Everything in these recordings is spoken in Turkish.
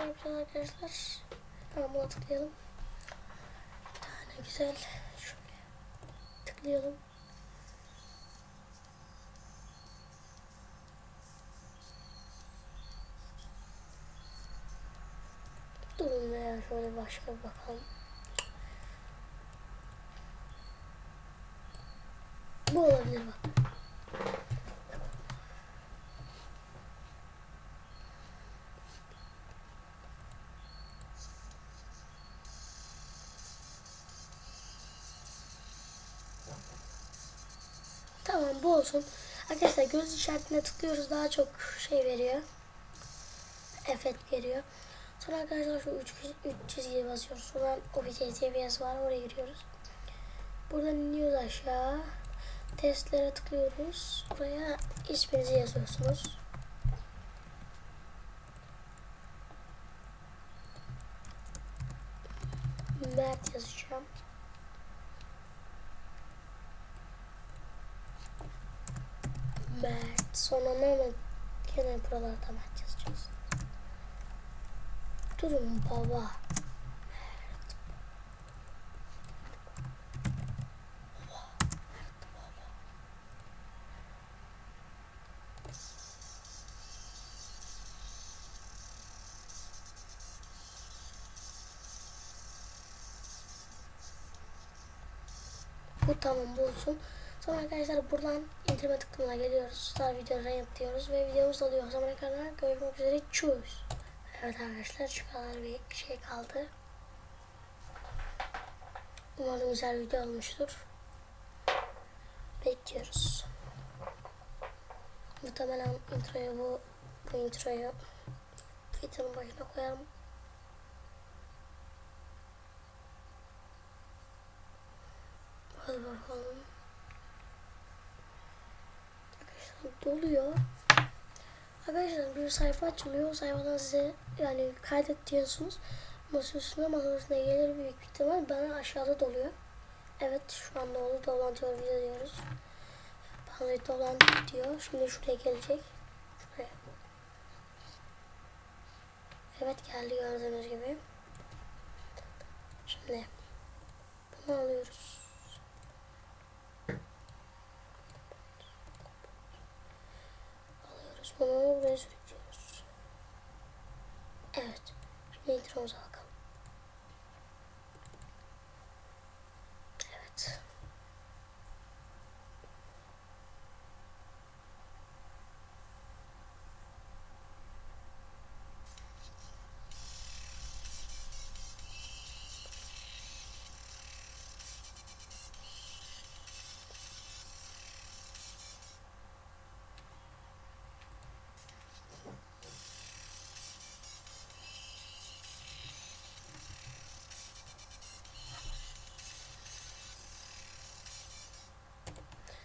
yapacağız arkadaşlar. Tamam tıklayalım. Bir tane güzel şöyle tıklayalım. Durun veya şöyle başka bakalım. Bu olabilir bak. Tamam bu olsun. Arkadaşlar göz işaretine tıklıyoruz daha çok şey veriyor. Efekt veriyor. Sonra arkadaşlar şu üç, üç çizgiye basıyoruz. Sonra ofis seviyesi var oraya giriyoruz. Buradan iniyoruz aşağı. Testlere tıklıyoruz. Buraya isminizi yazıyorsunuz. Mert yazacağım. Mert. Sonra Mehmet. Gene buralarda Mert yazacağız. Durun baba. Mert. Bu tamam bu olsun. Sonra arkadaşlar buradan indirme tıklamına geliyoruz. Star video rank diyoruz ve videomuz oluyor. O zamana kadar görüşmek üzere. Choose. Evet arkadaşlar şu kadar bir şey kaldı. Umarım güzel video olmuştur. Bekliyoruz. Muhtemelen introyu bu, bu introyu videonun başına koyarım. Hadi bakalım. Arkadaşlar doluyor. Arkadaşlar bir sayfa açılıyor. O sayfadan size yani kaydet diyorsunuz. Masa üstüne gelir büyük ihtimal. Bana aşağıda doluyor. Evet şu anda oldu. Dolanıyor video diyoruz. Bazı dolandı diyor. Şimdi şuraya gelecek. Şuraya. Evet geldi gördüğünüz gibi. Şimdi bunu alıyoruz. Bunu buraya sürüklüyoruz. Evet. Şimdi intromuza bakalım.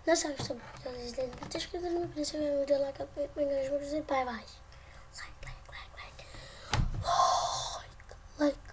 Nasıl arkadaşlar bu videoyu izlediğiniz için teşekkür ederim. Hepinize seviyorum. Videoya like atmayı unutmayın. Görüşmek üzere. Bay bay. Like, like, like, like. Like, like.